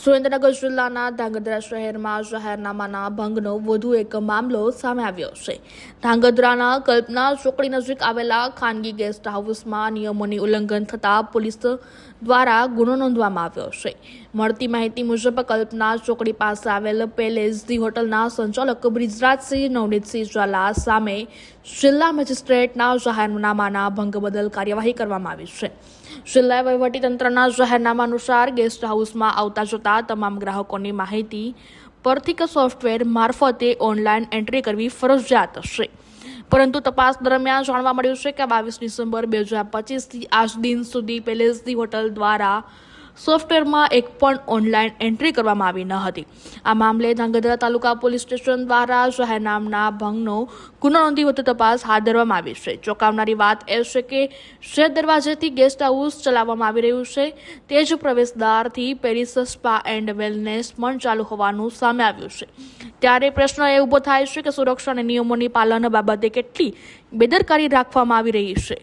સુરેન્દ્રનગર જિલ્લાના ધાંગધ્રા શહેરમાં જાહેરનામાના ભંગનો વધુ એક મામલો સામે આવ્યો છે. ધાંગધ્રાના કલ્પના ચોકડી નજીક આવેલા ખાનગી ગેસ્ટ હાઉસમાં નિયમોની ઉલ્લંઘન થતા પોલીસ દ્વારા ગુનો નોંધવામાં આવ્યો છે. મળતી માહિતી મુજબ કલ્પના ચોકડી પાસે આવેલ પેલેસ ધી હોટલના સંચાલક બ્રિજરાજસિંહ નવનીતસિંહ ઝાલા સામે જિલ્લા મેજિસ્ટ્રેટના જાહેરનામાના ભંગ બદલ કાર્યવાહી કરવામાં આવી છે. જિલ્લા વહીવટીતંત્રના જાહેરનામા અનુસાર ગેસ્ટ હાઉસમાં આવતા જતા તમામ ગ્રાહકોની માહિતી પરથી સોફ્ટવેર મારફતે ઓનલાઈન એન્ટ્રી કરવી ફરજિયાત હશે પરંતુ તપાસ દરમિયાન જાણવા મળ્યું છે કે બાવીસ ડિસેમ્બર બે હજાર પચીસથી આજ દિન સુધી પેલેસની હોટલ દ્વારા સોફ્ટવેરમાં એક પણ ઓનલાઈન એન્ટ્રી કરવામાં આવી ન હતી. આ મામલે ધાંગધ્રા તાલુકા પોલીસ સ્ટેશન દ્વારા જાહેરનામના ભંગનો ગુનો નોંધી વધુ તપાસ હાથ ધરવામાં આવી છે. ચોંકાવનારી વાત એ છે કે શેર દરવાજેથી ગેસ્ટ હાઉસ ચલાવવામાં આવી રહ્યું છે. તે જ પ્રવેશદ્વારથી પેરિસ સ્પા એન્ડ વેલનેસ પણ ચાલુ હોવાનું સામે આવ્યું છે. ત્યારે પ્રશ્ન એ ઊભો થાય છે કે સુરક્ષા અને નિયમોની પાલન બાબતે કેટલી બેદરકારી રાખવામાં આવી રહી છે.